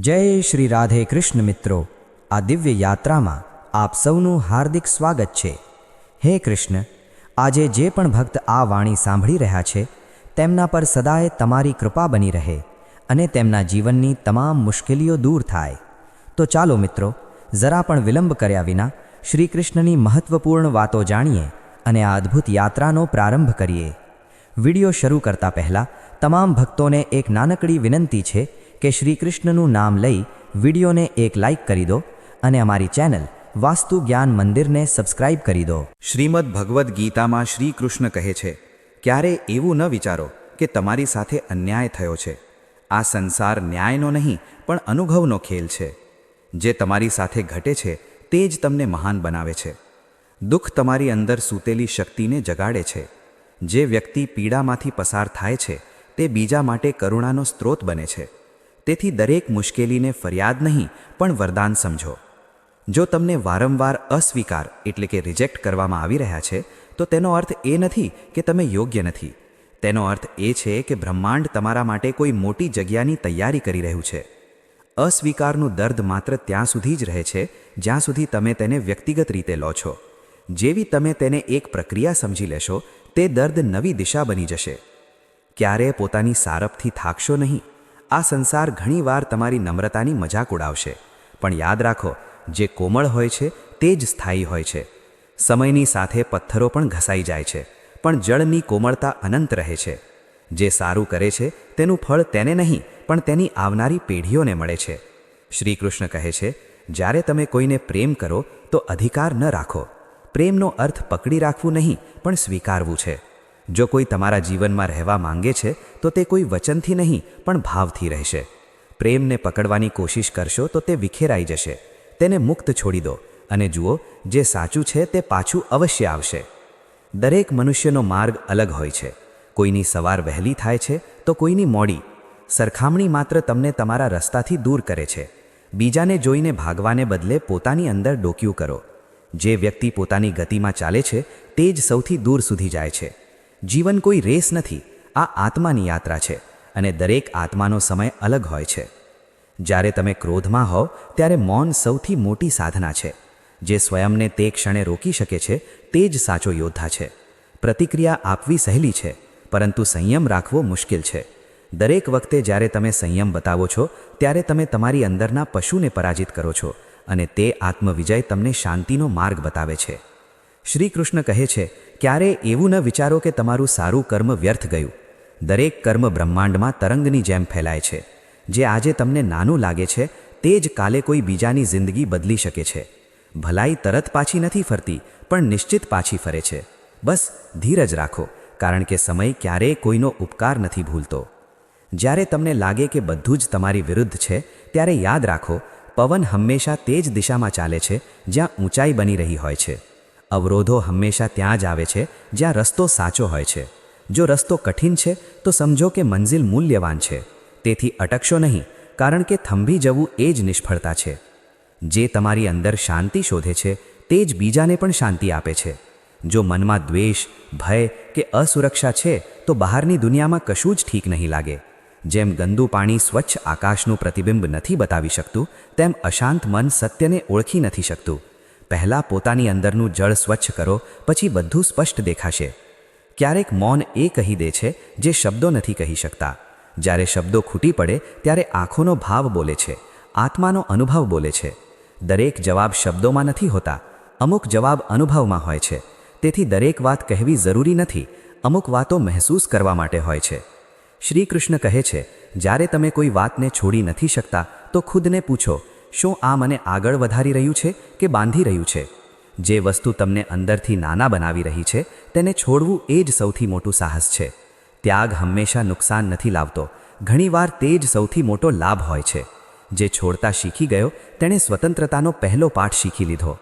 જય શ્રી રાધે કૃષ્ણ મિત્રો. આ દિવ્ય યાત્રામાં આપ સૌનું હાર્દિક સ્વાગત છે. હે કૃષ્ણ, આજે જે પણ ભક્ત આ વાણી સાંભળી રહ્યા છે, તેમના પર સદાય તમારી કૃપા બની રહે અને તેમના જીવનની તમામ મુશ્કેલીઓ દૂર થાય. તો ચાલો મિત્રો, જરા પણ વિલંબ કર્યા વિના શ્રી કૃષ્ણની મહત્વપૂર્ણ વાતો જાણીએ અને આ અદ્ભુત યાત્રાનો પ્રારંભ કરીએ. વિડિયો શરૂ કરતા પહેલા તમામ ભક્તોને એક નાનકડી વિનંતી છે કે શ્રી કૃષ્ણનું નામ લઈ વિડિયોને એક લાઈક કરી દો અને અમારી ચેનલ વાસ્તુ જ્ઞાન મંદિરને સબસ્ક્રાઇબ કરી દો. શ્રીમદ ભગવદ્ ગીતામાં શ્રી કૃષ્ણ કહે છે, ક્યારે એવું ન વિચારો કે તમારી સાથે અન્યાય થયો છે. આ સંસાર ન્યાયનો નહીં, પણ અનુભવનો ખેલ છે. જે તમારી સાથે ઘટે છે, તે જ તમને મહાન બનાવે છે. દુઃખ તમારી અંદર સૂતેલી શક્તિને જગાડે છે. જે વ્યક્તિ પીડામાંથી પસાર થાય છે, તે બીજા માટે કરુણાનો સ્ત્રોત બને છે. તેથી દરેક મુશ્કેલીને ફરિયાદ નહીં, પણ વરદાન સમજો. જો તમને વારંવાર અસ્વીકાર એટલે કે રિજેક્ટ કરવામાં આવી રહ્યા છે, તો તેનો અર્થ એ નથી કે તમે યોગ્ય નથી. તેનો અર્થ એ છે કે બ્રહ્માંડ તમારા માટે કોઈ મોટી જગ્યાની તૈયારી કરી રહ્યું છે. અસ્વીકારનું દર્દ માત્ર ત્યાં સુધી જ રહે છે, જ્યાં સુધી તમે તેને વ્યક્તિગત રીતે લો છો. જેવી તમે તેને એક પ્રક્રિયા સમજી લેશો, તે દર્દ નવી દિશા બની જશે. ક્યારે પોતાની સારપથી થાકશો નહીં. આ સંસાર ઘણીવાર તમારી નમ્રતાની મજાક ઉડાવશે. પણ યાદ રાખો, જે કોમળ હોય છે, તે જ સ્થાયી હોય છે. સમયની સાથે પથ્થરો પણ ઘસાઈ જાય છે, પણ જળની કોમળતા અનંત રહે છે. જે સારું કરે છે, તેનું ફળ તેને નહીં, પણ તેની આવનારી પેઢીઓને મળે છે. શ્રી કૃષ્ણ કહે છે, જ્યારે તમે કોઈને પ્રેમ કરો, તો અધિકાર ન રાખો. પ્રેમનો અર્થ પકડી રાખવું નહીં, પણ સ્વીકારવું છે. જો કોઈ તમારા જીવનમાં રહેવા માંગે છે, તો તે કોઈ વચનથી નહીં, પણ ભાવથી રહેશે. પ્રેમને પકડવાની કોશિશ કરશો, તો તે વિખેરાઈ જશે. તેને મુક્ત છોડી દો. અને જુઓ, જે સાચું છે, તે પાછું અવશ્ય આવશે. દરેક મનુષ્યનો માર્ગ અલગ હોય છે. કોઈની સવાર વહેલી થાય છે, તો કોઈની મોડી. સરખામણી માત્ર તમને તમારા રસ્તાથી દૂર કરે છે. બીજાને જોઈને ભાગવાને બદલે પોતાની અંદર ડોક્યું કરો. જે વ્યક્તિ પોતાની ગતિમાં ચાલે છે, તે જ સૌથી દૂર સુધી જાય છે. જીવન કોઈ રેસ નથી, આ આત્માની યાત્રા છે અને દરેક આત્માનો સમય અલગ હોય છે. જ્યારે તમે ક્રોધમાં હોવ, ત્યારે મૌન સૌથી મોટી સાધના છે. જે સ્વયંને તે ક્ષણે રોકી શકે છે, તે જ સાચો યોદ્ધા છે. પ્રતિક્રિયા આપવી સહેલી છે, પરંતુ સંયમ રાખવો મુશ્કેલ છે. દરેક વખતે જ્યારે તમે સંયમ બતાવો છો, ત્યારે તમે તમારી અંદરના પશુને પરાજિત કરો છો અને તે આત્મવિજય તમને શાંતિનો માર્ગ બતાવે છે. શ્રી કૃષ્ણ કહે છે, ક્યારે એવું ન વિચારો કે તમારું સારું કર્મ વ્યર્થ ગયું. દરેક કર્મ બ્રહ્માંડમાં તરંગની જેમ ફેલાય છે. જે આજે તમને નાનું લાગે છે, તે જ કાલે કોઈ બીજાની જિંદગી બદલી શકે છે. ભલાઈ તરત પાછી નથી ફરતી, પણ નિશ્ચિત પાછી ફરે છે. બસ ધીરજ રાખો, કારણ કે સમય ક્યારેય કોઈનો ઉપકાર નથી ભૂલતો. જ્યારે તમને લાગે કે બધું જ તમારી વિરુદ્ધ છે, ત્યારે યાદ રાખો, પવન હંમેશા તે જ દિશામાં ચાલે છે, જ્યાં ઊંચાઈ બની રહી હોય છે. અવરોધો હંમેશા ત્યાં જ આવે છે, જ્યાં રસ્તો સાચો હોય છે. જો રસ્તો કઠિન છે, તો સમજો કે મંજિલ મૂલ્યવાન છે. તેથી અટકશો નહીં, કારણ કે થંભી જવું એ જ નિષ્ફળતા છે. જે તમારી અંદર શાંતિ શોધે છે, તે જ બીજાને પણ શાંતિ આપે છે. જો મનમાં દ્વેષ, ભય કે અસુરક્ષા છે, તો બહારની દુનિયામાં કશું જ ઠીક નહીં લાગે. જેમ ગંદુ પાણી સ્વચ્છ આકાશનું પ્રતિબિંબ નથી બતાવી શકતું, તેમ અશાંત મન સત્યને ઓળખી નથી શકતું. પહેલાં પોતાની અંદરનું જળ સ્વચ્છ કરો, પછી બધું સ્પષ્ટ દેખાશે. ક્યારેક મૌન એ કહી દે છે જે શબ્દો નથી કહી શકતા. જ્યારે શબ્દો ખૂટી પડે, ત્યારે આંખોનો ભાવ બોલે છે, આત્માનો અનુભવ બોલે છે. દરેક જવાબ શબ્દોમાં નથી હોતા, અમુક જવાબ અનુભવમાં હોય છે. તેથી દરેક વાત કહેવી જરૂરી નથી, અમુક વાતો મહેસૂસ કરવા માટે હોય છે. શ્રી કૃષ્ણ કહે છે, જ્યારે તમે કોઈ વાતને છોડી નથી શકતા, તો ખુદને પૂછો શું આ મને આગળ વધારી રહ્યું છે કે બાંધી રહ્યું છે? જે વસ્તુ તમને અંદરથી નાના બનાવી રહી છે, તેને છોડવું એ જ સૌથી મોટું સાહસ છે. ત્યાગ હંમેશા નુકસાન નથી લાવતો. ઘણીવાર તે જ સૌથી મોટો લાભ હોય છે. જે છોડતા શીખી ગયો, તેણે સ્વતંત્રતાનો પહેલો પાઠ શીખી લીધો.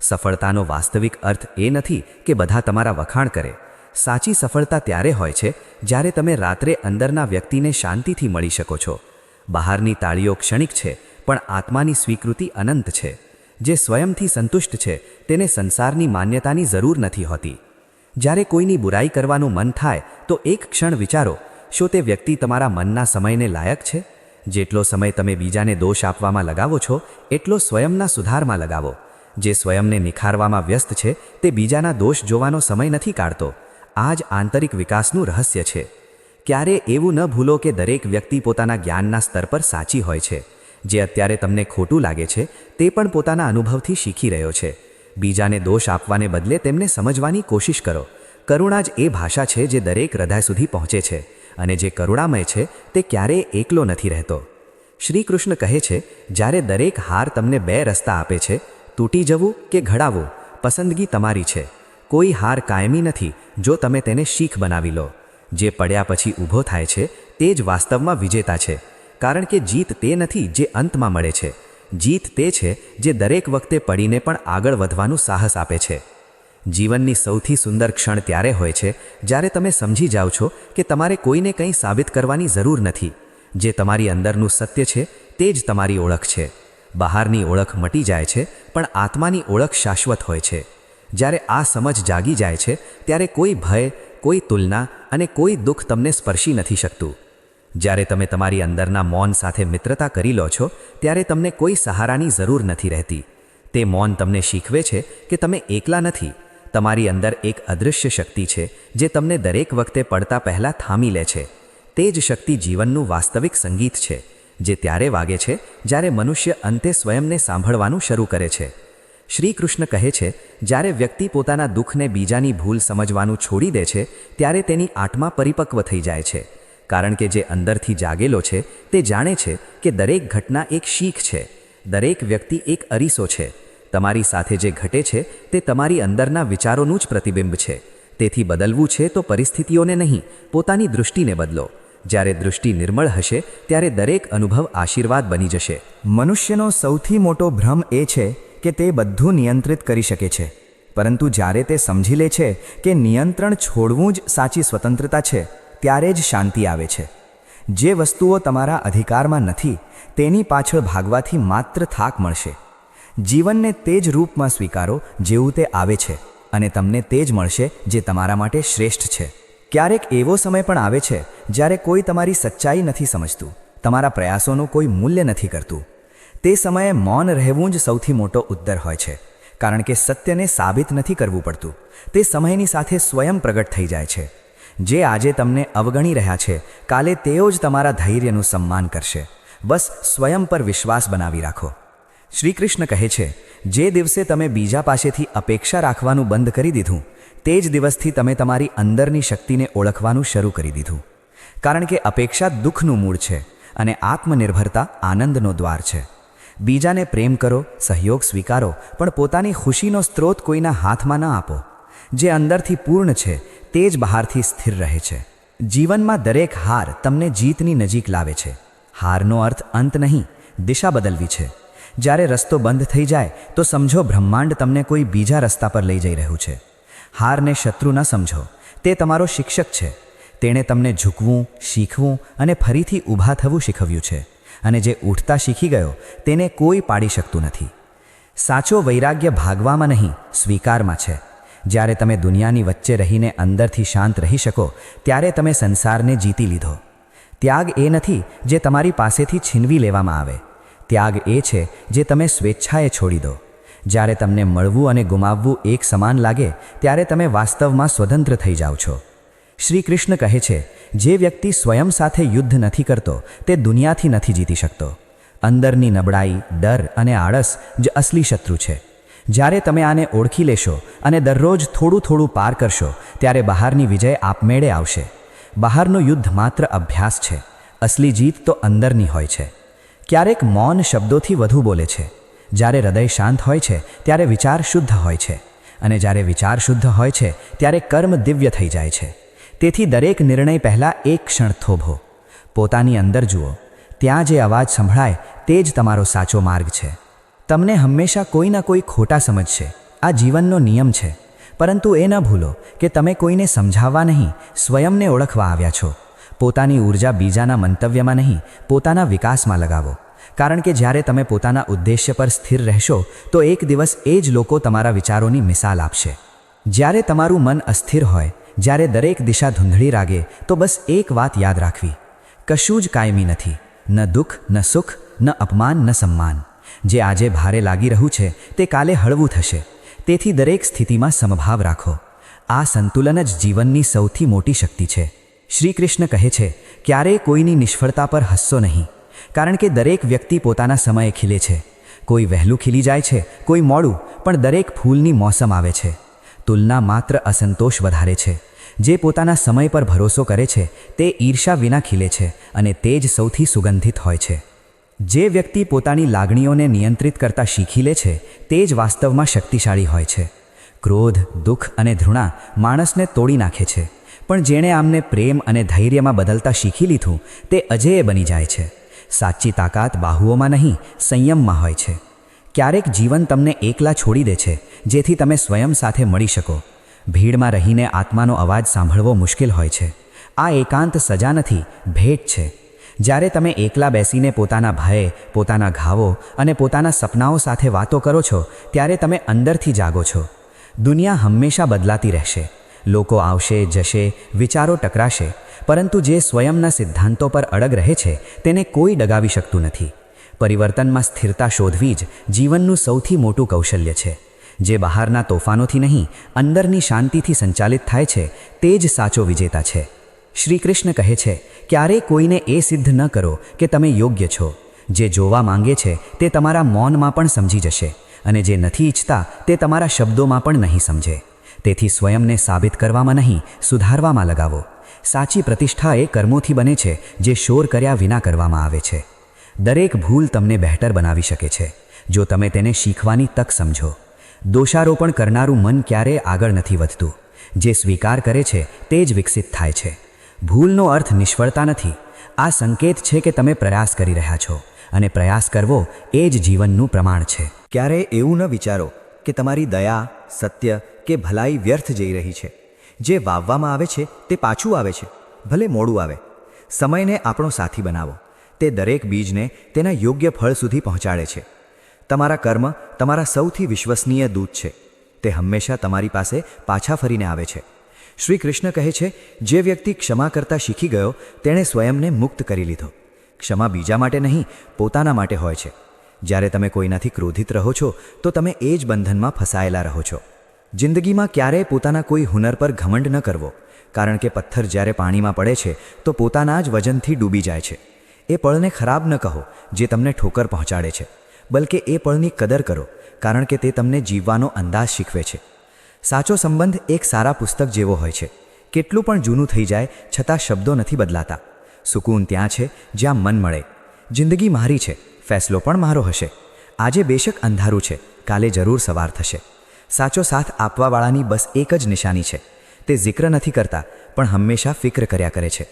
સફળતાનો વાસ્તવિક અર્થ એ નથી કે બધા તમારા વખાણ કરે. સાચી સફળતા ત્યારે હોય છે, જ્યારે તમે રાત્રે અંદરના વ્યક્તિને શાંતિથી મળી શકો છો. બહારની તાળીઓ ક્ષણિક છે પણ આત્માની સ્વીકૃતિ અનંત છે. જે સ્વયંથી સંતુષ્ટ છે, તેને સંસારની માન્યતાની જરૂર નથી હોતી. જ્યારે કોઈની બુરાઈ કરવાનું મન થાય, તો એક ક્ષણ વિચારો, શું તે વ્યક્તિ તમારા મનના સમયને લાયક છે? જેટલો સમય તમે બીજાને દોષ આપવામાં લગાવો છો, એટલો સ્વયંના સુધારમાં લગાવો. જે સ્વયંને નિખારવામાં વ્યસ્ત છે, તે બીજાના દોષ જોવાનો સમય નથી કાઢતો. આ જ આંતરિક વિકાસનું રહસ્ય છે. ક્યારે એવું ન ભૂલો કે દરેક વ્યક્તિ પોતાના જ્ઞાનના સ્તર પર સાચી હોય છે. જે અત્યારે તમને ખોટું લાગે છે, તે પણ પોતાના અનુભવથી શીખી રહ્યો છે. બીજાને દોષ આપવાને બદલે તેમને સમજવાની કોશિશ કરો. કરુણા જ એ ભાષા છે જે દરેક હૃદય સુધી પહોંચે છે, અને જે કરુણામય છે, તે ક્યારેય એકલો નથી રહેતો. શ્રી કૃષ્ણ કહે છે, જ્યારે દરેક હાર તમને બે રસ્તા આપે છે, તૂટી જવું કે ઘડાવવું, પસંદગી તમારી છે. કોઈ હાર કાયમી નથી, જો તમે તેને શીખ બનાવી લો. જે પડ્યા પછી ઊભો થાય છે, તે જ વાસ્તવમાં વિજેતા છે. કારણ કે જીત તે નથી જે અંતમાં મળે છે. જીત તે છે જે દરેક વખતે પડીને પણ આગળ વધવાનું સાહસ આપે છે. જીવનની સૌથી સુંદર ક્ષણ ત્યારે હોય છે જ્યારે તમે સમજી જાઓ છો કે તમારે કોઈને કંઈ સાબિત કરવાની જરૂર નથી. જે તમારી અંદરનું સત્ય છે તે જ તમારી ઓળખ છે. બહારની ઓળખ મટી જાય છે પણ આત્માની ઓળખ શાશ્વત હોય છે. જ્યારે આ સમજ જાગી જાય છે ત્યારે કોઈ ભય, કોઈ તુલના અને કોઈ દુઃખ તમને સ્પર્શી નથી શકતું. જ્યારે તમે તમારી અંદરના મૌન સાથે મિત્રતા કરી લો છો, ત્યારે તમને કોઈ સહારાની જરૂર નથી રહેતી. તે મૌન તમને શીખવે છે કે તમે એકલા નથી. તમારી અંદર એક અદૃશ્ય શક્તિ છે, જે તમને દરેક વખતે પડતા પહેલાં થામી લે છે. તે જ શક્તિ જીવનનું વાસ્તવિક સંગીત છે, જે ત્યારે વાગે છે, જ્યારે મનુષ્ય અંતે સ્વયંને સાંભળવાનું શરૂ કરે છે. શ્રી કૃષ્ણ કહે છે, જ્યારે વ્યક્તિ પોતાના દુઃખને બીજાની ભૂલ સમજવાનું છોડી દે છે, ત્યારે તેની આત્મા પરિપક્વ થઈ જાય છે. કારણ કે જે અંદરથી જાગેલો છે, તે જાણે છે કે દરેક ઘટના એક શીખ છે. દરેક વ્યક્તિ એક અરીસો છે. તમારી સાથે જે ઘટે છે, તે તમારી અંદરના વિચારોનું જ પ્રતિબિંબ છે. તેથી બદલવું છે તો પરિસ્થિતિઓને નહીં, પોતાની દૃષ્ટિને બદલો. જ્યારે દૃષ્ટિ નિર્મળ હશે, ત્યારે દરેક અનુભવ આશીર્વાદ બની જશે. મનુષ્યનો સૌથી મોટો ભ્રમ એ છે કે તે બધું નિયંત્રિત કરી શકે છે. પરંતુ જ્યારે તે સમજી લે છે કે નિયંત્રણ છોડવું જ સાચી સ્વતંત્રતા છે ત્યારે જ શાંતિ આવે છે. જે વસ્તુઓ તમારા અધિકારમાં નથી, તેની પાછળ ભાગવાથી માત્ર થાક મળશે. જીવનને તે જ રૂપમાં સ્વીકારો જેવું તે આવે છે અને તમને તે જ મળશે જે તમારા માટે શ્રેષ્ઠ છે. ક્યારેક એવો સમય પણ આવે છે જ્યારે કોઈ તમારી સચ્ચાઈ નથી સમજતું, તમારા પ્રયાસોનું કોઈ મૂલ્ય નથી કરતું. તે સમયે મૌન રહેવું જ સૌથી મોટો ઉદ્દર હોય છે, કારણ કે સત્યને સાબિત નથી કરવું પડતું. તે સમયની સાથે સ્વયં પ્રગટ થઈ જાય છે. જે આજે તમને અવગણી રહ્યા છે, કાલે તેઓ જ તમારા ધૈર્યનું સન્માન કરશે. બસ સ્વયં પર વિશ્વાસ બનાવી રાખો. શ્રી કૃષ્ણ કહે છે, જે દિવસે તમે બીજા પાસેથી અપેક્ષા રાખવાનું બંધ કરી દીધું, તે જ દિવસથી તમે તમારી અંદરની શક્તિને ઓળખવાનું શરૂ કરી દીધું. કારણ કે અપેક્ષા દુઃખનું મૂળ છે અને આત્મનિર્ભરતા આનંદનો દ્વાર છે. બીજાને પ્રેમ કરો, સહયોગ સ્વીકારો, પણ પોતાની ખુશીનો સ્ત્રોત કોઈના હાથમાં ન આપો. જે અંદરથી પૂર્ણ છે, તે જ બહારથી સ્થિર રહે છે. જીવનમાં દરેક હાર તમને જીતની નજીક લાવે છે. હારનો અર્થ અંત નહીં, દિશા બદલવી છે. જ્યારે રસ્તો બંધ થઈ જાય, તો સમજો બ્રહ્માંડ તમને કોઈ બીજા રસ્તા પર લઈ જઈ રહ્યું છે. હારને શત્રુ ન સમજો, તે તમારો શિક્ષક છે. તેણે તમને ઝૂકવું, શીખવું અને ફરીથી ઊભા થવું શીખવ્યું છે. અને જે ઉઠતા શીખી ગયો, તેને કોઈ પાડી શકતું નથી. સાચો વૈરાગ્ય ભાગવામાં નહીં, સ્વીકારમાં છે. જ્યારે તમે દુનિયાની વચ્ચે રહીને અંદરથી શાંત રહી શકો, ત્યારે તમે સંસારને જીતી લીધો. ત્યાગ એ નથી જે તમારી પાસેથી છીનવી લેવામાં આવે. ત્યાગ એ છે જે તમે સ્વેચ્છાએ છોડી દો. જ્યારે તમને મળવું અને ગુમાવવું એક સમાન લાગે, ત્યારે તમે વાસ્તવમાં સ્વતંત્ર થઈ જાઓ છો. શ્રી કૃષ્ણ કહે છે, જે વ્યક્તિ સ્વયં સાથે યુદ્ધ નથી કરતો, તે દુનિયાથી નથી જીતી શકતો. અંદરની નબળાઈ, ડર અને આળસ જ અસલી શત્રુ છે. જ્યારે તમે આને ઓળખી લેશો અને દરરોજ થોડું થોડું પાર કરશો, ત્યારે બહારની વિજય આપમેળે આવશે. બહારનું યુદ્ધ માત્ર અભ્યાસ છે. અસલી જીત તો અંદરની હોય છે. ક્યારેક મૌન શબ્દોથી વધુ બોલે છે. જ્યારે હૃદય શાંત હોય છે, ત્યારે વિચાર શુદ્ધ હોય છે. અને જ્યારે વિચાર શુદ્ધ હોય છે, ત્યારે કર્મ દિવ્ય થઈ જાય છે. તેથી દરેક નિર્ણય પહેલાં એક ક્ષણ થોભો. પોતાની અંદર જુઓ. ત્યાં જે અવાજ સંભળાય, તે જ તમારો સાચો માર્ગ છે. તમને હંમેશા કોઈના કોઈ ખોટા સમજશે. આ જીવનનો નિયમ છે. પરંતુ એ ન ભૂલો કે તમે કોઈને સમજાવવા નહીં, સ્વયંને ઓળખવા આવ્યા છો. પોતાની ઊર્જા બીજાના મંતવ્યમાં નહીં, પોતાના વિકાસમાં લગાવો. કારણ કે જ્યારે તમે પોતાના ઉદ્દેશ્ય પર સ્થિર રહેશો, તો એક દિવસ એ જ લોકો તમારા વિચારોની મિસાલ આપશે. જ્યારે તમારું મન અસ્થિર હોય, જ્યારે દરેક દિશા ધૂંધળી રાગે, તો બસ એક વાત યાદ રાખવી. કશું જ કાયમી નથી. ન દુઃખ, ન સુખ, ન અપમાન, ન સન્માન. જે આજે ભારે લાગી રહ્યું છે, તે કાલે હળવું થશે. તેથી દરેક સ્થિતિમાં સમભાવ રાખો. આ સંતુલન જ જીવનની સૌથી મોટી શક્તિ છે. શ્રી કૃષ્ણ કહે છે, ક્યારેય કોઈની નિષ્ફળતા પર હસશો નહીં. કારણ કે દરેક વ્યક્તિ પોતાના સમયે ખીલે છે. કોઈ વહેલું ખીલી જાય છે, કોઈ મોડું, પણ દરેક ફૂલની મોસમ આવે છે. તુલના માત્ર અસંતોષ વધારે છે. જે પોતાના સમય પર ભરોસો કરે છે, તે ઈર્ષા વિના ખીલે છે અને તે જ સૌથી સુગંધિત હોય છે. જે વ્યક્તિ પોતાની લાગણીઓને નિયંત્રિત કરતા શીખી લે છે, તે જ વાસ્તવમાં શક્તિશાળી હોય છે. ક્રોધ, દુઃખ અને ધૃણા માણસને તોડી નાખે છે. પણ જેણે આમને પ્રેમ અને ધૈર્યમાં બદલતા શીખી લીધું, તે અજેય બની જાય છે. સાચી તાકાત બાહુઓમાં નહીં, સંયમમાં હોય છે. ક્યારેક જીવન તમને એકલા છોડી દે છે, જેથી તમે સ્વયં સાથે મળી શકો. ભીડમાં રહીને આત્માનો અવાજ સાંભળવો મુશ્કેલ હોય છે. આ એકાંત સજા નથી, ભેટ છે. જ્યારે તમે એકલા બેસીને પોતાના ભય, પોતાના ઘાવો અને પોતાના સપનાઓ સાથે વાતો કરો છો, ત્યારે તમે અંદરથી જાગો છો. દુનિયા હંમેશા બદલાતી રહેશે. લોકો આવશે, જશે, વિચારો ટકરાશે, પરંતુ જે સ્વયંના સિદ્ધાંતો પર અડગ રહે છે, તેને કોઈ ડગાવી શકતું નથી. પરિવર્તનમાં સ્થિરતા શોધવી જ જીવનનું સૌથી મોટું કૌશલ્ય છે. જે બહારના તોફાનોથી નહીં, અંદરની શાંતિથી સંચાલિત થાય છે, તે જ સાચો વિજેતા છે. શ્રી કૃષ્ણ કહે છે ક્યારેય કોઈને એ સિદ્ધ ન કરો કે તમે યોગ્ય છો. જે જોવા માંગે છે, તે તમારા મૌનમાં પણ સમજી જશે અને જે નથી ઈચ્છતા, તે તમારા શબ્દોમાં પણ નહીં સમજે. તેથી સ્વયંને સાબિત કરવામાં નહીં, સુધારવામાં લગાવો. સાચી પ્રતિષ્ઠા એ કર્મોથી બને છે, જે શોર કર્યા વિના કરવામાં આવે છે. દરેક ભૂલ તમને બહેટર બનાવી શકે છે. જો તમે તેને શીખવાની તક સમજો. દોષારોપણ કરનારું મન ક્યારેય આગળ નથી વધતું. જે સ્વીકાર કરે છે, તે જ વિકસિત થાય છે. ભૂલનો અર્થ નિષ્ફળતા નથી. આ સંકેત છે કે તમે પ્રયાસ કરી રહ્યા છો અને પ્રયાસ કરવો એ જ જીવનનું પ્રમાણ છે. ક્યારેય એવું ન વિચારો કે તમારી દયા, સત્ય કે ભલાઈ વ્યર્થ જઈ રહી છે. જે વાવવામાં આવે છે તે પાછું આવે છે, ભલે મોડું આવે. સમયને આપણો સાથી બનાવો. તે દરેક બીજને તેના યોગ્ય ફળ સુધી પહોંચાડે છે. તમારા કર્મ તમારા સૌથી વિશ્વસનીય દૂત છે. તે હંમેશા તમારી પાસે પાછા ફરીને આવે છે. શ્રી કૃષ્ણ કહે છે, જે વ્યક્તિ ક્ષમા કરતા શીખી ગયો, તેણે સ્વયંને મુક્ત કરી લીધો. ક્ષમા બીજા માટે નહીં, પોતાના માટે હોય છે. જ્યારે તમે કોઈનાથી ક્રોધિત રહો છો, તો તમે એ જ બંધનમાં ફસાયેલા રહો છો. જિંદગીમાં ક્યારેય પોતાના કોઈ હુનર પર ઘમંડ ન કરવો. કારણ કે પથ્થર જ્યારે પાણીમાં પડે છે, તો પોતાના જ વજનથી ડૂબી જાય છે. એ પળને ખરાબ ન કહો, જે તમને ઠોકર પહોંચાડે છે. બલકે એ પળની કદર કરો, કારણ કે તે તમને જીવવાનો અંદાજ શીખવે છે. સાચો સંબંધ એક સારા પુસ્તક જેવો હોય છે. કેટલું પણ જૂનું થઈ જાય, છતાં શબ્દો નથી બદલાતા. સુકૂન ત્યાં છે, જ્યાં મન મળે. જિંદગી મારી છે, ફેસલો પણ મારો હશે. આજે બેશક અંધારું છે, કાલે જરૂર સવાર થશે. સાચો સાથ આપવાવાળાની બસ એક જ નિશાની છે. તે જિક્ર નથી કરતા, પણ હંમેશા ફિક્ર કર્યા કરે છે.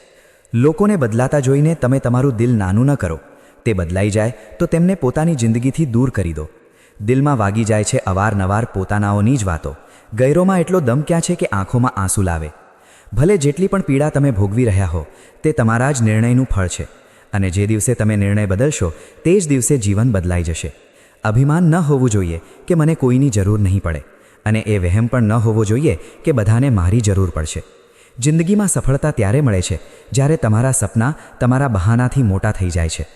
લોકોને બદલાતા જોઈને તમે તમારું દિલ નાનું ન કરો. તે બદલાઈ જાય, તો તેમને પોતાની જિંદગીથી દૂર કરી દો. દિલમાં વાગી જાય છે અવારનવાર પોતાનાઓની જ વાતો. ગૈરોમાં એટલો દમ ક્યાં છે કે આંખોમાં આંસુ લાવે? ભલે જેટલી પણ પીડા તમે ભોગવી રહ્યા હો, તે તમારા જ નિર્ણયનું ફળ છે. અને જે દિવસે તમે નિર્ણય બદલશો, તે જ દિવસે જીવન બદલાઈ જશે. અભિમાન ન હોવું જોઈએ કે મને કોઈની જરૂર નહીં પડે. અને એ વહેમ પણ ન હોવો જોઈએ કે બધાને મારી જરૂર પડશે. જિંદગીમાં સફળતા ત્યારે મળે છે જ્યારે તમારા સપના તમારા બહાનાથી મોટા થઈ જાય છે.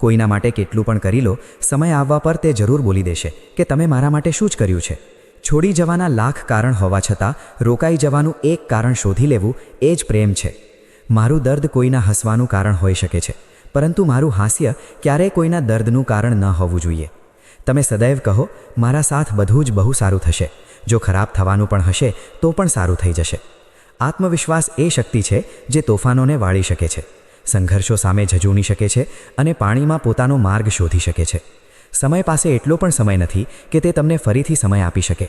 કોઈના માટે કેટલું પણ કરી લો, સમય આવવા પર તે જરૂર બોલી દેશે કે તમે મારા માટે શું જ કર્યું છે. છોડી જવાના લાખ કારણ હોવા છતાં, રોકાઈ જવાનું એક કારણ શોધી લેવું એ જ પ્રેમ છે. મારું દર્દ કોઈના હસવાનું કારણ હોઈ શકે છે, પરંતુ મારું હાસ્ય ક્યારેય કોઈના દર્દનું કારણ ન હોવું જોઈએ. તમે સદૈવ કહો, મારા સાથ બધું જ બહુ સારું થશે, જો ખરાબ થવાનું પણ હશે, તો પણ સારું થઈ જશે. આત્મવિશ્વાસ એ શક્તિ છે જે તોફાનોને વાળી શકે છે. સંઘર્ષો સામે ઝઝૂણી શકે છે અને પાણીમાં પોતાનો માર્ગ શોધી શકે છે. સમય પાસે એટલો પણ સમય નથી કે તે તમને ફરીથી સમય આપી શકે.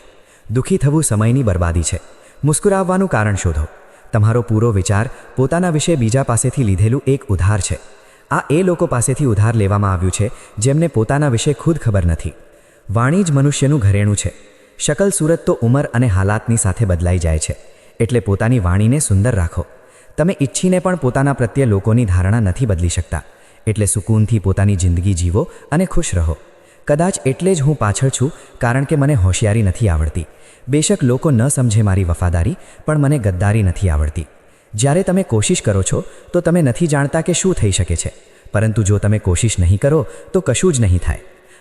દુઃખી થવું સમયની બરબાદી છે. મુસ્કુરાવવાનું કારણ શોધો. તમારો પૂરો વિચાર પોતાના વિશે બીજા પાસેથી લીધેલું એક ઉધાર છે. આ એ લોકો પાસેથી ઉધાર લેવામાં આવ્યું છે જેમને પોતાના વિશે ખુદ ખબર નથી. વાણી જ મનુષ્યનું ઘરેણું છે. શકલ સુરત તો ઉંમર અને હાલાતની સાથે બદલાઈ જાય છે. એટલે પોતાની વાણીને સુંદર રાખો. તમે ઈચ્છીને પણ પોતાના પ્રત્યે લોકોની ધારણા નથી બદલી શકતા. એટલે સુકૂનથી પોતાની જિંદગી જીવો અને ખુશ રહો. કદાચ એટલે જ હું પાછળ છું, કારણ કે મને હોશિયારી નથી આવડતી. બેશક લોકો ન સમજે મારી વફાદારી, પણ મને ગદ્દારી નથી આવડતી. જ્યારે તમે કોશિશ કરો છો, તો તમે નથી જાણતા કે શું થઈ શકે છે. પરંતુ જો તમે કોશિશ નહીં કરો, તો કશું જ નહીં થાય.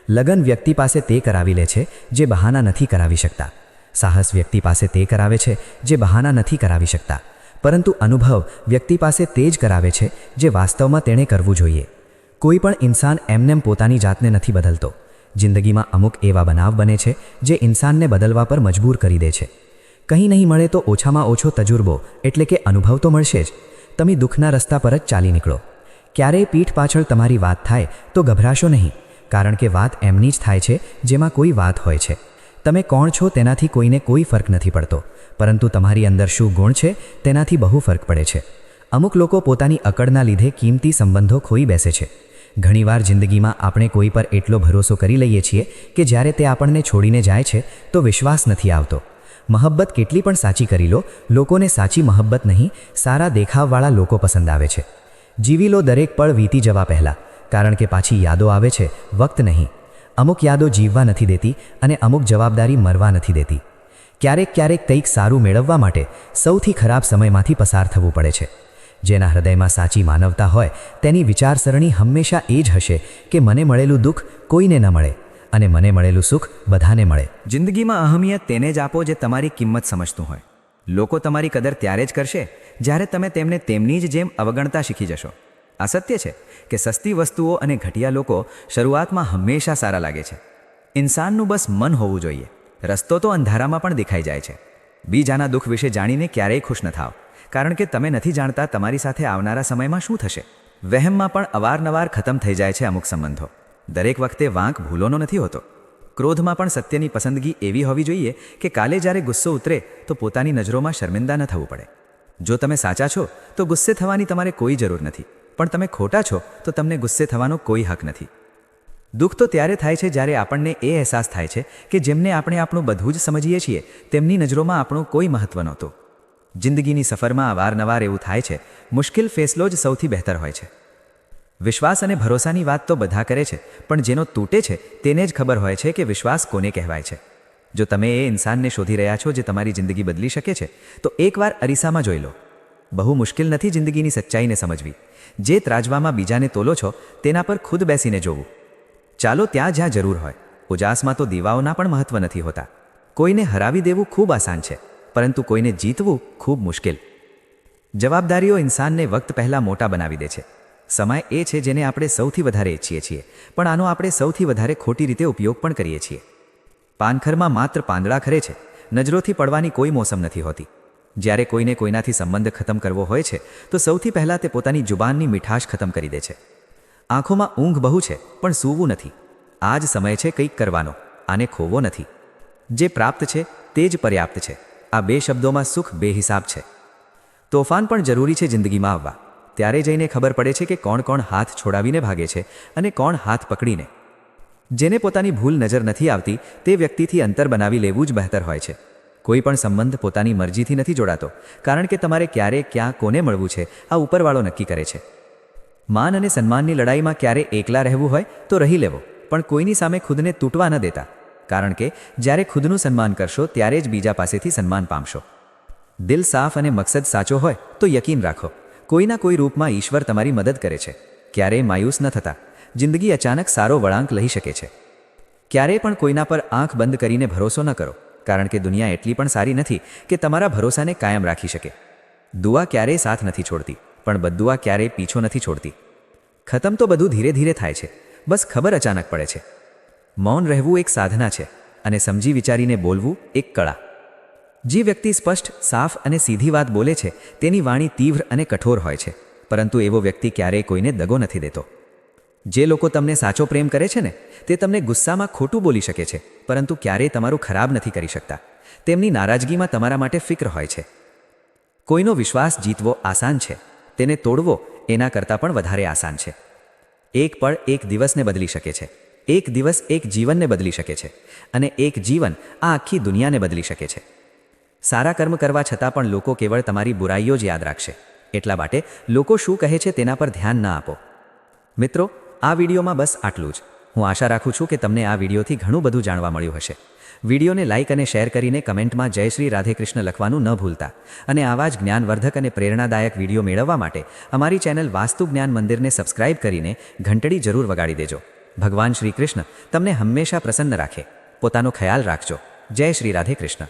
લગન વ્યક્તિ પાસે તે કરાવી લે છે, જે બહાના નથી કરાવી શકતા. સાહસ વ્યક્તિ પાસે તે કરાવે છે, જે બહાના નથી કરાવી શકતા. પરંતુ અનુભવ વ્યક્તિ પાસે તે જ કરાવે છે જે વાસ્તવમાં તેણે કરવું જોઈએ. કોઈ પણ ઇન્સાન એમનેમ પોતાની જાતને નથી બદલતો. જિંદગીમાં અમુક એવા બનાવ બને છે જે ઇન્સાનને બદલવા પર મજબૂર કરી દે છે. કંઈ નહીં મળે તો ઓછામાં ઓછો તજુર્બો, એટલે કે અનુભવ તો મળશે જ. તમે દુઃખના રસ્તા પર જ ચાલી નીકળો. ક્યારેય પીઠ પાછળ તમારી વાત થાય તો ગભરાશો નહીં, કારણ કે વાત એમની જ થાય છે જેમાં કોઈ વાત હોય છે. તમે કોણ છો તેનાથી કોઈને કોઈ ફરક નથી પડતો. પરંતુ તમારી અંદર શું ગુણ છે તેનાથી બહુ ફરક પડે છે. અમુક લોકો પોતાની અકડના લીધે કિંમતી સંબંધો ખોઈ બેસે છે. ઘણીવાર જિંદગીમાં આપણે કોઈ પર એટલો ભરોસો કરી લઈએ છીએ કે જ્યારે તે આપણને છોડીને જાય છે, તો વિશ્વાસ નથી આવતો. મહબ્બત કેટલી પણ સાચી કરી લો, લોકોને સાચી મહબ્બત નહીં, સારા દેખાવવાળા લોકો પસંદ આવે છે. જીવી લો દરેક પળ વીતી જવા પહેલાં, કારણ કે પાછી યાદો આવે છે, વક્ત નહીં. અમુક યાદો જીવવા નથી દેતી અને અમુક જવાબદારી મરવા નથી દેતી. ક્યારેક ક્યારેક કંઈક સારું મેળવવા માટે સૌથી ખરાબ સમયમાંથી પસાર થવું પડે છે. જેના હૃદયમાં સાચી માનવતા હોય તેની વિચારસરણી હંમેશા એ જ હશે કે મને મળેલું દુઃખ કોઈને ન મળે અને મને મળેલું સુખ બધાને મળે. જિંદગીમાં અહમિયત તેને જ આપો જે તમારી કિંમત સમજતું હોય. લોકો તમારી કદર ત્યારે જ કરશે જ્યારે તમે તેમને તેમની જ જેમ અવગણતા શીખી જશો. આ સત્ય છે કે સસ્તી વસ્તુઓ અને ઘટિયા લોકો શરૂઆતમાં હંમેશા સારા લાગે છે. ઇન્સાનનું બસ મન હોવું જોઈએ. રસ્તો તો અંધારામાં પણ દેખાઈ જાય છે. બીજાના દુઃખ વિશે જાણીને ક્યારેય ખુશ ન થાવ. કારણ કે તમે નથી જાણતા તમારી સાથે આવનારા સમયમાં શું થશે. વહેમમાં પણ અવારનવાર ખતમ થઈ જાય છે અમુક સંબંધો. દરેક વખતે વાંક ભૂલોનો નથી હોતો. ક્રોધમાં પણ સત્યની પસંદગી એવી હોવી જોઈએ કે કાલે જ્યારે ગુસ્સો ઉતરે તો પોતાની નજરોમાં શર્મિંદા ન થવું પડે. જો તમે સાચા છો, તો ગુસ્સે થવાની તમારે કોઈ જરૂર નથી. પણ તમે ખોટા છો, તો તમને ગુસ્સે થવાનો કોઈ હક નથી. દુઃખ તો ત્યારે થાય છે જ્યારે આપણને એ અહેસાસ થાય છે કે જેમને આપણે આપણું બધું જ સમજીએ છીએ, તેમની નજરોમાં આપણું કોઈ મહત્વ નહોતું. જિંદગીની સફરમાં અવારનવાર એવું થાય છે, મુશ્કેલ ફેસલો જ સૌથી બહેતર હોય છે. વિશ્વાસ અને ભરોસાની વાત તો બધા કરે છે, પણ જેનો તૂટે છે, તેને જ ખબર હોય છે કે વિશ્વાસ કોને કહેવાય છે. જો તમે એ ઇન્સાનને શોધી રહ્યા છો જે તમારી જિંદગી બદલી શકે છે, તો એકવાર અરીસામાં જોઈ લો. બહુ મુશ્કેલ નથી જિંદગીની સચ્ચાઈને સમજવી. જે ત્રાજવામાં બીજાને તોલો છો, તેના પર ખુદ બેસીને જોવું. ચાલો ત્યાં જ્યાં જરૂર હોય. ઉજાસમાં તો દીવાઓના પણ મહત્વ નથી હોતા. કોઈને હરાવી દેવું ખૂબ આસાન છે, પરંતુ કોઈને જીતવું ખૂબ મુશ્કેલ. જવાબદારીઓ ઇન્સાનને વખત પહેલાં મોટા બનાવી દે છે. સમય એ છે જેને આપણે સૌથી વધારે ઈચ્છીએ છીએ, પણ આનો આપણે સૌથી વધારે ખોટી રીતે ઉપયોગ પણ કરીએ છીએ. પાનખરમાં માત્ર પાંદડા ખરે છે, નજરોથી પડવાની કોઈ મોસમ નથી હોતી. જ્યારે કોઈને કોઈનાથી સંબંધ ખતમ કરવો હોય છે, તો સૌથી પહેલાં તે પોતાની જુબાનની મીઠાશ ખતમ કરી દે છે. આંખોમાં ઊંઘ બહુ છે, પણ સૂવું નથી. આ જ સમય છે કંઈક કરવાનો, આને ખોવો નથી. જે પ્રાપ્ત છે, તે જ પર્યાપ્ત છે. આ બે શબ્દોમાં સુખ બેહિસાબ છે. તોફાન પણ જરૂરી છે જિંદગીમાં આવવા. ત્યારે જઈને ખબર પડે છે કે કોણ કોણ હાથ છોડાવીને ભાગે છે અને કોણ હાથ પકડીને. જેને પોતાની ભૂલ નજર નથી આવતી, તે વ્યક્તિથી અંતર બનાવી લેવું જ બહેતર હોય છે. કોઈ પણ સંબંધ પોતાની મરજીથી નથી જોડાતો, કારણ કે તમારે ક્યારે ક્યાં કોને મળવું છે, આ ઉપરવાળો નક્કી કરે છે. માન અને સન્માનની લડાઈમાં ક્યારે એકલા રહેવું હોય, તો રહી લેવો, પણ કોઈની સામે ખુદને તૂટવા ન દેતા, કારણ કે જ્યારે ખુદનું સન્માન કરશો, ત્યારે જ બીજા પાસેથી સન્માન પામશો. દિલ સાફ અને મકસદ સાચો હોય, તો યકીન રાખો. કોઈના કોઈ રૂપમાં ઈશ્વર તમારી મદદ કરે છે. ક્યારેય માયુસ ન થતા. જિંદગી અચાનક સારો વળાંક લઈ શકે છે. ક્યારેય પણ કોઈના પર આંખ બંધ કરીને ભરોસો ન કરો. કારણ કે દુનિયા એટલી પણ સારી નથી કે તમારા ભરોસાને કાયમ રાખી શકે. દુઆ ક્યારેય સાથ નથી છોડતી, પણ બદુઆ ક્યારેય પીછો નથી છોડતી. ખતમ તો બધું ધીરે ધીરે થાય છે, બસ ખબર અચાનક પડે છે. મૌન રહેવું એક સાધના છે અને સમજી વિચારીને બોલવું એક કળા. જે વ્યક્તિ સ્પષ્ટ, સાફ અને સીધી વાત બોલે છે, તેની વાણી તીવ્ર અને કઠોર હોય છે, પરંતુ એવો વ્યક્તિ ક્યારેય કોઈને દગો નથી દેતો. જે લોકો તમને સાચો પ્રેમ કરે છે ને, તે તમને ગુસ્સામાં ખોટું બોલી શકે છે, પરંતુ ક્યારેય તમારું ખરાબ નથી કરી શકતા. તેમની નારાજગીમાં તમારા માટે ફિક્ર હોય છે. કોઈનો વિશ્વાસ જીતવો આસાન છે, તેને તોડવો એના કરતાં પણ વધારે આસાન છે. એક પળ એક દિવસને બદલી શકે છે, એક દિવસ એક જીવનને બદલી શકે છે, અને એક જીવન આ આખી દુનિયાને બદલી શકે છે. સારા કર્મ કરવા છતાં પણ લોકો કેવળ તમારી બુરાઈઓ જ યાદ રાખશે. એટલા માટે લોકો શું કહે છે તેના પર ધ્યાન ના આપો. મિત્રો આ વિડીયોમાં બસ આટલું જ. હું આશા રાખું છું કે તમને આ વિડીયોથી ઘણું બધું જાણવા મળ્યું હશે. વિડીયોને લાઇક અને શેર કરીને કમેન્ટમાં જય શ્રી રાધેકૃષ્ણ લખવાનું ન ભૂલતા. અને આવા જ જ્ઞાનવર્ધક અને પ્રેરણાદાયક વીડિયો મેળવવા માટે અમારી ચેનલ વાસ્તુ જ્ઞાન મંદિરને સબસ્ક્રાઇબ કરીને ઘંટડી જરૂર વગાડી દેજો. ભગવાન શ્રી કૃષ્ણ તમને હંમેશા પ્રસન્ન રાખે. પોતાનો ખ્યાલ રાખજો. જય શ્રી રાધે કૃષ્ણ